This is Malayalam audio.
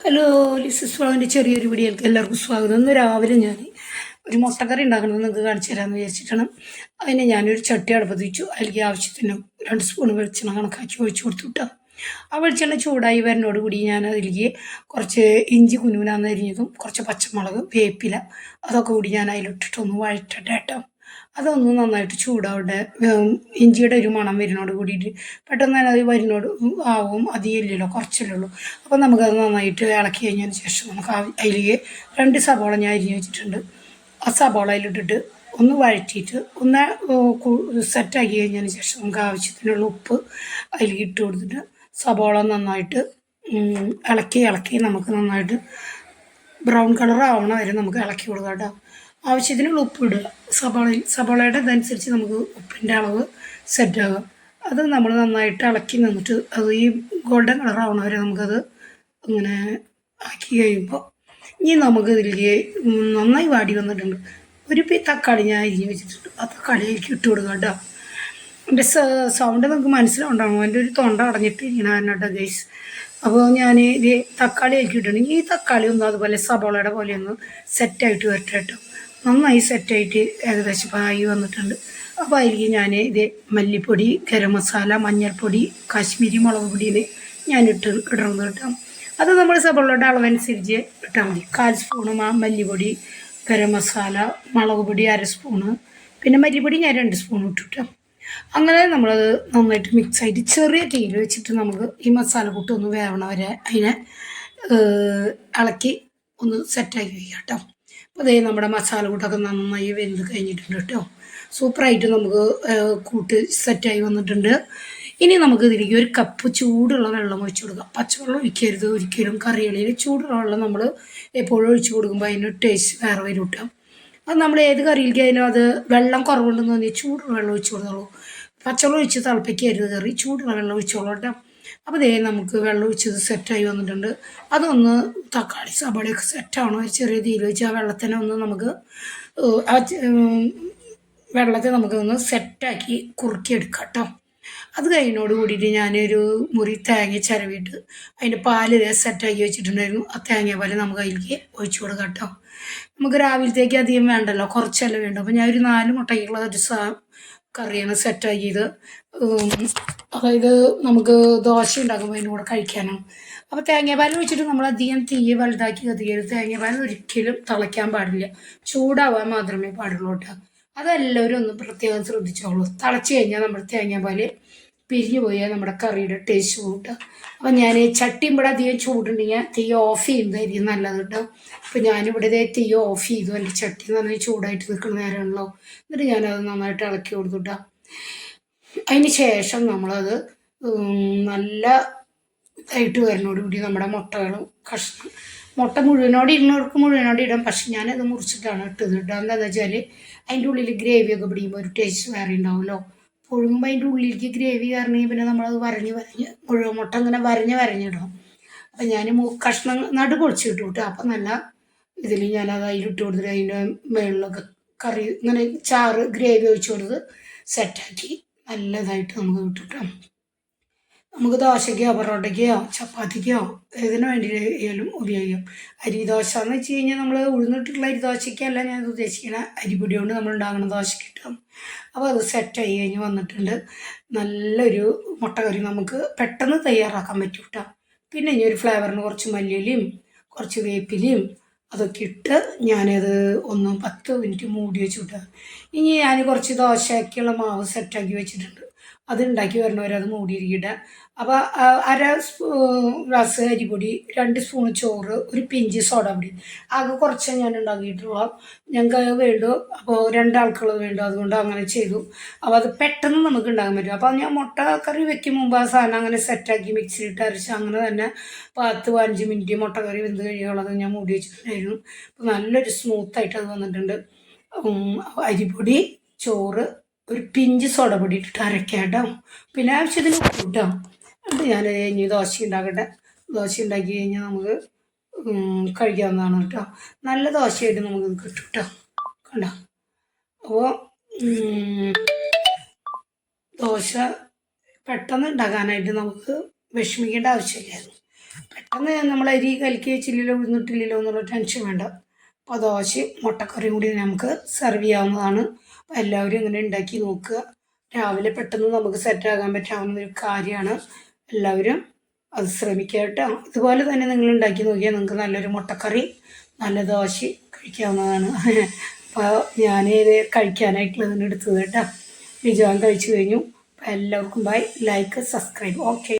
ഹലോ ലിസിസ് ഫ്ലോവിന്റെ ചെറിയൊരു വീഡിയോയിലേക്ക് എല്ലാവർക്കും സ്വാഗതം. ഇന്ന് രാവിലെ ഞാൻ ഒരു മുട്ടക്കറി ഉണ്ടാക്കണമെന്ന് നിങ്ങൾക്ക് കാണിച്ചു തരാമെന്ന് വിചാരിച്ചിട്ടാണ്. അതിനെ ഞാനൊരു ചട്ടി അടുപ്പത്ത് വെച്ചു. അതിലേക്ക് ആവശ്യത്തിന് രണ്ട് സ്പൂൺ വെളിച്ചെണ്ണ കണക്കാക്കി ഒഴിച്ചു കൊടുത്തു കേട്ടോ ആ വെളിച്ചെണ്ണ ചൂടായി വരുന്നതോട് കൂടി ഞാൻ അതിലേക്ക് കുറച്ച് ഇഞ്ചി കുനുകുനാന്ന് അരിഞ്ഞതും കുറച്ച് പച്ചമുളക് വേപ്പില അതൊക്കെ കൂടി ഞാൻ അതിലിട്ടിട്ടൊന്ന് വഴറ്റട്ടെ കേട്ടോ അതൊന്ന് നന്നായിട്ട് ചൂടാവട്ടെ. ഇഞ്ചിയുടെ ഒരു മണം വരുന്നോട് കൂടിയിട്ട് പെട്ടെന്ന് തന്നെ അത് വരുന്നോട് ആവും. അധികം ഇല്ലല്ലോ കുറച്ചല്ലേ ഉള്ളൂ. അപ്പോൾ നമുക്കത് നന്നായിട്ട് ഇളക്കി കഴിഞ്ഞതിന് ശേഷം നമുക്ക് അതിലേക്ക് രണ്ട് സബോള ഞാൻ അരിഞ്ഞ് വെച്ചിട്ടുണ്ട്. ആ സബോള അതിലിട്ടിട്ട് ഒന്ന് വഴറ്റിയിട്ട് ഒന്ന് സെറ്റാക്കി കഴിഞ്ഞതിന് ശേഷം നമുക്ക് ആവശ്യത്തിനുള്ള ഉപ്പ് അതിലേക്ക് ഇട്ട് കൊടുത്തിട്ട് സബോള നന്നായിട്ട് ഇളക്കി ഇളക്കി നമുക്ക് നന്നായിട്ട് ബ്രൗൺ കളർ ആവണ വരെ നമുക്ക് ഇളക്കി കൊടുക്കാം കേട്ടോ. ആവശ്യത്തിനുള്ള ഉപ്പ് ഇടുക സബോളയിൽ സബോളയുടെ ഇതനുസരിച്ച് നമുക്ക് ഉപ്പിന്റെ അളവ് സെറ്റാകും. അത് നമ്മൾ നന്നായിട്ട് ഇളക്കി നിന്നിട്ട് അത് ഈ ഗോൾഡൻ കളർ ആവണ വരെ നമുക്കത് അങ്ങനെ ആക്കി കഴിയുമ്പോൾ ഇനി നമുക്ക് ഇതിലേക്ക് നന്നായി വാടി വന്നിട്ടുണ്ട്. ഒരു തക്കാളി ഞാൻ അരിഞ്ഞ് വെച്ചിട്ടുണ്ട്. ആ തക്കാളിയിലേക്ക് ഇട്ട് കൊടുക്കുക കേട്ടോ. എന്റെ സൗണ്ട് നമുക്ക് മനസ്സിലാവുണ്ടാവും എന്റെ ഒരു തൊണ്ട അടഞ്ഞിട്ടിരിക്കണം എന്നോട്ട് ഗൈസ്. അപ്പോൾ ഞാൻ ഇത് തക്കാളി ആക്കിയിട്ടുണ്ട്. ഈ തക്കാളി ഒന്നും അതുപോലെ സബോളയുടെ പോലെ ഒന്ന് സെറ്റായിട്ട് വരട്ടെ കേട്ടോ. നന്നായി സെറ്റായിട്ട് ഏകദേശം ആയി വന്നിട്ടുണ്ട്. അപ്പോൾ അതിലേക്ക് ഞാൻ ഇത് മല്ലിപ്പൊടി ഗരം മസാല മഞ്ഞൾപ്പൊടി കാശ്മീരി മുളക് പൊടിയിൽ ഞാൻ ഇട്ട് ഇടണം കേട്ടോ അത് നമ്മൾ സബോളയുടെ അളവനുസരിച്ച് ഇട്ടാൽ മതി. കാൽ സ്പൂണ് മല്ലിപ്പൊടി ഗരം മസാല മുളക് പൊടി അര സ്പൂണ് പിന്നെ മല്ലിപ്പൊടി ഞാൻ രണ്ട് സ്പൂൺ ഇട്ടിട്ടോ. അങ്ങനെ നമ്മളത് നന്നായിട്ട് മിക്സ് ആയിട്ട് ചെറിയ തീയിൽ വെച്ചിട്ട് നമുക്ക് ഈ മസാല കൂട്ട് ഒന്ന് വേവണ വരെ അതിനെ ഇളക്കി ഒന്ന് സെറ്റാക്കി വയ്ക്കാം കേട്ടോ അതേ നമ്മുടെ മസാല കൂട്ടൊക്കെ നന്നായി വെന്ത് കഴിഞ്ഞിട്ടുണ്ട് കേട്ടോ. സൂപ്പറായിട്ട് നമുക്ക് കൂട്ട് സെറ്റായി വന്നിട്ടുണ്ട്. ഇനി നമുക്ക് ഇതിലേക്ക് ഒരു കപ്പ് ചൂടുള്ള വെള്ളം ഒഴിച്ചു കൊടുക്കാം. പച്ചവെള്ളം ഒഴിക്കരുത് ഒരിക്കലും കറികളിൽ ചൂടുള്ള വെള്ളം നമ്മൾ എപ്പോഴും ഒഴിച്ചു കൊടുക്കുമ്പോൾ അതിന് ടേസ്റ്റ് വേറെ വരും കേട്ടോ. അത് നമ്മൾ ഏത് കറിയിലേക്ക് അതിനും അത് വെള്ളം കുറവുണ്ടെന്ന് തോന്നി ചൂടുള്ള വെള്ളം ഒഴിച്ചു കൊടുത്തോളൂ. പച്ചവെള്ളം ഒഴിച്ച് തിളപ്പിക്കരുത് കറി ചൂടുള്ള വെള്ളം ഒഴിച്ചോളൂ കേട്ടോ. അപ്പോൾ ദേ നമുക്ക് വെള്ളം ഒഴിച്ചത് സെറ്റായി വന്നിട്ടുണ്ട്. അതൊന്ന് തക്കാളി സബോളയൊക്കെ സെറ്റാണോ ഒരു ചെറിയ തീയിൽ വെച്ച് ആ വെള്ളത്തിനെ ഒന്ന് നമുക്ക് ആ വെള്ളത്തെ നമുക്ക് ഒന്ന് സെറ്റാക്കി കുറുക്കിയെടുക്കാം കേട്ടോ. അത് കഴിഞ്ഞോട് കൂടിയിട്ട് ഞാനൊരു മുറി തേങ്ങ ചിരവിയിട്ട് അതിന്റെ പാൽ സെറ്റാക്കി വെച്ചിട്ടുണ്ടായിരുന്നു. ആ തേങ്ങ പാൽ നമുക്ക് അതിലേക്ക് ഒഴിച്ചു കൊടുക്കാം കേട്ടോ. നമുക്ക് രാവിലത്തേക്ക് അധികം വേണ്ടല്ലോ കുറച്ചല്ലേ വേണ്ടു. അപ്പോൾ ഞാൻ ഒരു നാല് മുട്ടയ്ക്കുള്ള ഒരു സാ കറിയാണ് സെറ്റാക്കിയത് അതായത് നമുക്ക് ദോശ ഉണ്ടാക്കുമ്പോൾ അതിന്റെ കൂടെ കഴിക്കാനാണ് അപ്പോൾ തേങ്ങാപ്പാൽ വെച്ചിട്ട് നമ്മൾ അധികം തീ വലുതാക്കി കത്തിക്കരുത് തേങ്ങാപ്പാൽ ഒരിക്കലും തിളയ്ക്കാൻ പാടില്ല. ചൂടാവാൻ മാത്രമേ പാടുള്ളൂ കേട്ടോ. അതെല്ലാവരും ഒന്ന് പ്രത്യേകം ശ്രദ്ധിച്ചോളൂ. തിളച്ച് കഴിഞ്ഞാൽ നമ്മുടെ തേങ്ങാപ്പാൽ പിരിഞ്ഞു പോയാൽ നമ്മുടെ കറിയുടെ ടേസ്റ്റ് കൂട്ടുക കേട്ടോ. അപ്പം ഞാൻ ചട്ടിയും ഇവിടെ അധികം ചൂടുണ്ടെങ്കിൽ തീ ഓഫ് ചെയ്യുന്നതായിരിക്കും നല്ലത് കേട്ടോ അപ്പം ഞാനിവിടെ തീ ഓഫ് ചെയ്തു. എന്റെ ചട്ടി നന്നായി ചൂടായിട്ട് നിൽക്കുന്ന നേരമാണല്ലോ. എന്നിട്ട് ഞാനത് നന്നായിട്ട് ഇളക്കി കൊടുത്തുട്ടാ അതിന് ശേഷം നമ്മളത് നല്ല ഇതായിട്ട് വരുന്നതോടുകൂടി നമ്മുടെ മുട്ടകളും കഷ്ണം മുട്ട മുഴുവനോട് ഇരുന്നവർക്ക് മുഴുവനോട് ഇടാം. പക്ഷെ ഞാനത് മുറിച്ചിട്ടാണ് ഇട്ടത് ഇടുക എന്താണെന്ന് വെച്ചാൽ അതിന്റെ ഉള്ളിൽ ഗ്രേവിയൊക്കെ പിടിക്കുമ്പോൾ ഒരു ടേസ്റ്റ് വേറെ ഉണ്ടാവുമല്ലോ. പുഴുങ്ങുമ്പോൾ അതിന്റെ ഉള്ളിലേക്ക് ഗ്രേവി കയറണമെങ്കിൽ പിന്നെ നമ്മളത് വരഞ്ഞ് വരഞ്ഞ് മുഴുവൻ മുട്ട ഇങ്ങനെ വരഞ്ഞ് വരഞ്ഞിടണം അപ്പം ഞാൻ കഷ്ണം നടു പൊളിച്ചിട്ടു കേട്ടോ അപ്പം നല്ല ഇതിൽ ഞാനത് അതിലിട്ട് കൊടുത്തിട്ട് അതിന്റെ മുകളിലൊക്കെ കറി ഇങ്ങനെ ചാറ് ഗ്രേവി ഒഴിച്ച് കൊടുത്ത് സെറ്റാക്കി നല്ലതായിട്ട് നമുക്ക് കിട്ടും കേട്ടോ നമുക്ക് ദോശയ്ക്കോ പൊറോട്ടയ്ക്കോ ചപ്പാത്തിക്കോ ഏതിനു വേണ്ടിയാലും ഉപയോഗിക്കാം. അരി ദോശ എന്ന് വെച്ച് കഴിഞ്ഞാൽ നമ്മൾ ഉഴുന്നിട്ടുള്ള അരി ദോശയ്ക്കല്ല ഞാൻ ഉദ്ദേശിക്കുന്ന അരിപ്പൊടി കൊണ്ട് നമ്മൾ ഉണ്ടാക്കുന്ന ദോശ കിട്ടും അപ്പോൾ അത് ആയി കഴിഞ്ഞ് വന്നിട്ടുണ്ട്. നല്ലൊരു മുട്ടക്കറി നമുക്ക് പെട്ടെന്ന് തയ്യാറാക്കാൻ പറ്റും കേട്ടോ പിന്നെ ഇനി ഒരു ഫ്ലേവറിന് കുറച്ച് മല്ലിയിലയും കുറച്ച് വേപ്പിലയും അതൊക്കെ ഇട്ട് ഞാനത് ഒന്ന് പത്ത് മിനിറ്റ് മൂടി വെച്ചു വിട്ടാൽ ഇനി ഞാൻ കുറച്ച് ദോശയ്ക്കുള്ള മാവ് സെറ്റാക്കി വെച്ചിട്ടുണ്ട്. അത് ഉണ്ടാക്കി വരണവരെ അത് മൂടിയിരിക്കട്ടെ. അപ്പോൾ അര സ്പൂ ഗ്ലാസ് അരിപ്പൊടി രണ്ട് സ്പൂൺ ചോറ് ഒരു പിഞ്ച് സോഡാപ്പൊടി ആകെ കുറച്ച് ഞാൻ ഉണ്ടാക്കിയിട്ടുള്ളൂ. ഞങ്ങൾക്ക് വേണ്ടു. അപ്പോൾ രണ്ടാൾക്കുള്ളത് വേണ്ടു. അതുകൊണ്ട് അങ്ങനെ ചെയ്തു. അപ്പോൾ അത് പെട്ടെന്ന് നമുക്ക് ഉണ്ടാക്കാൻ പറ്റും. അപ്പോൾ ഞാൻ മുട്ട കറി വെക്കും മുമ്പ് ആ സാധനം അങ്ങനെ സെറ്റാക്കി മിക്സിയിലിട്ട് അരച്ച് അങ്ങനെ തന്നെ പത്ത് പതിനഞ്ച് മിനിറ്റ് മുട്ട കറി വെന്ത് കഴിയുള്ളത് ഞാൻ മൂടി വെച്ചിട്ടുണ്ടായിരുന്നു. അപ്പോൾ നല്ലൊരു സ്മൂത്തായിട്ട് അത് വന്നിട്ടുണ്ട്. അരിപൊടി ചോറ് ഒരു പിഞ്ച് സോഡ പൊടി ഇട്ടിട്ട് അരക്കാം പിന്നെ ആവശ്യത്തിന് കൂട്ടാം എന്നിട്ട് ഞാൻ ഇനി ദോശ ഉണ്ടാക്കട്ടെ. ദോശ ഉണ്ടാക്കി കഴിഞ്ഞാൽ നമുക്ക് കഴിക്കാവുന്നതാണ് കേട്ടോ. നല്ല ദോശയായിട്ട് നമുക്ക് കിട്ടും കേട്ടോ. കണ്ടോ? അപ്പോൾ ദോശ പെട്ടെന്ന് ഉണ്ടാക്കാനായിട്ട് നമുക്ക് വിഷമിക്കേണ്ട ആവശ്യമില്ലായിരുന്നു. പെട്ടെന്ന് നമ്മൾ അരി കലക്കി വെച്ചില്ലല്ലോ ഉഴുന്നിട്ടില്ലല്ലോ എന്നുള്ള ടെൻഷൻ വേണ്ട. അപ്പോൾ ദോശയും മുട്ടക്കറിയും കൂടി നമുക്ക് സെർവ് ചെയ്യാവുന്നതാണ്. അപ്പോൾ എല്ലാവരും ഇങ്ങനെ ഉണ്ടാക്കി നോക്കുക. രാവിലെ പെട്ടെന്ന് നമുക്ക് സെറ്റാകാൻ പറ്റാവുന്ന ഒരു കാര്യമാണ്. എല്ലാവരും അത് ശ്രമിക്കുക കേട്ടോ. ഇതുപോലെ തന്നെ നിങ്ങൾ ഉണ്ടാക്കി നോക്കിയാൽ നിങ്ങൾക്ക് നല്ലൊരു മുട്ടക്കറി നല്ല ദോശ കഴിക്കാവുന്നതാണ്. അപ്പോൾ ഞാൻ ഇത് കഴിക്കാനായിട്ടുള്ളതിന് എടുത്തത് കേട്ടോ. വിജയം കഴിച്ചു കഴിഞ്ഞു. അപ്പോൾ എല്ലാവർക്കും ബൈ ലൈക്ക് സബ്സ്ക്രൈബ് ഓക്കെ